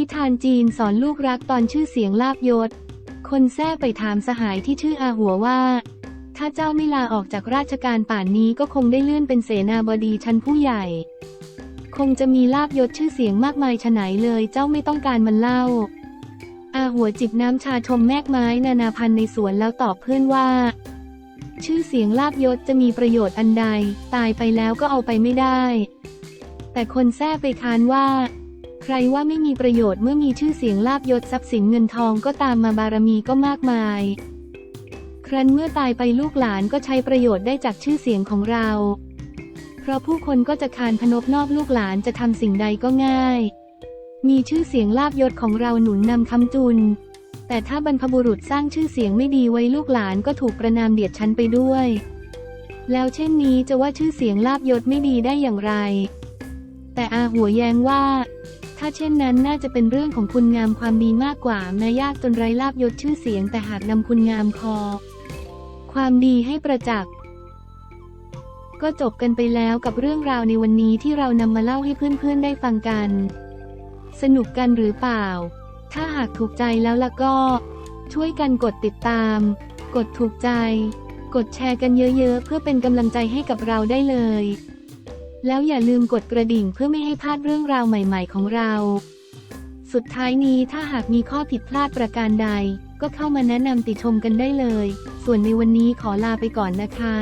ิทานจีนสอนลูกรักตอนชื่อเสียงลาบยศ คนแท้ไปถามสหายที่ชื่ออาหัวว่า ถ้าเจ้าไม่ลาออกจากราชการป่านนี้ก็คงได้เลื่อนเป็นเสนาบดีชั้นผู้ใหญ่ คงจะมีลาบยศชื่อเสียงมากมายฉะไหนเลยเจ้าไม่ต้องการมันเล่า อาหัวจิบน้ำชาชมแมกไม้นานาพันธุ์ในสวนแล้วตอบเพื่อนว่า ชื่อเสียงลาบยศจะมีประโยชน์อันใด ตายไปแล้วก็เอาไปไม่ได้ แต่คนแท้ไปค้านว่า ใครว่าไม่มีประโยชน์เมื่อมีชื่อเสียงลาบยศทรัพย์สินเงินทองก็ตามมาบารมีก็มากมาย ครั้นเมื่อตายไปลูกหลานก็ใช้ประโยชน์ได้จากชื่อเสียงของเรา เพราะผู้คนก็จะคานพนบนอบลูกหลานจะทำสิ่งใดก็ง่าย มีชื่อเสียงลาบยศของเราหนุนนำคำจุน แต่ถ้าบรรพบุรุษสร้างชื่อเสียงไม่ดีไว้ลูกหลานก็ถูกประนามเดียดชั้นไปด้วย แล้วเช่นนี้จะว่าชื่อเสียงลาบยศไม่ดีได้อย่างไร แต่อาหัวแย้งว่า ถ้าเช่นนั้นน่าจะเป็นเรื่องของคุณงามความดีมากกว่าแม้ยากจนไร้ลาบยศชื่อเสียง แต่หากนำคุณงามพอความดีให้ประจักษ์ก็จบกันไปแล้วกับเรื่องราวในวันนี้ที่เรานำมาเล่าให้เพื่อนๆได้ฟังกัน สนุกกันหรือเปล่า ถ้าหากถูกใจแล้วล่ะก็ ช่วยกันกดติดตาม กดถูกใจ กดแชร์กันเยอะๆ เพื่อเป็นกำลังใจให้กับเราได้เลย แล้วอย่าลืมกดกระดิ่งเพื่อไม่ให้พลาดเรื่องราวใหม่ ๆ ของเรา สุดท้ายนี้ถ้าหากมีข้อผิดพลาดประการใด ก็เข้ามาแนะนำติชมกันได้เลย ส่วนในวันนี้ขอลาไปก่อนนะคะ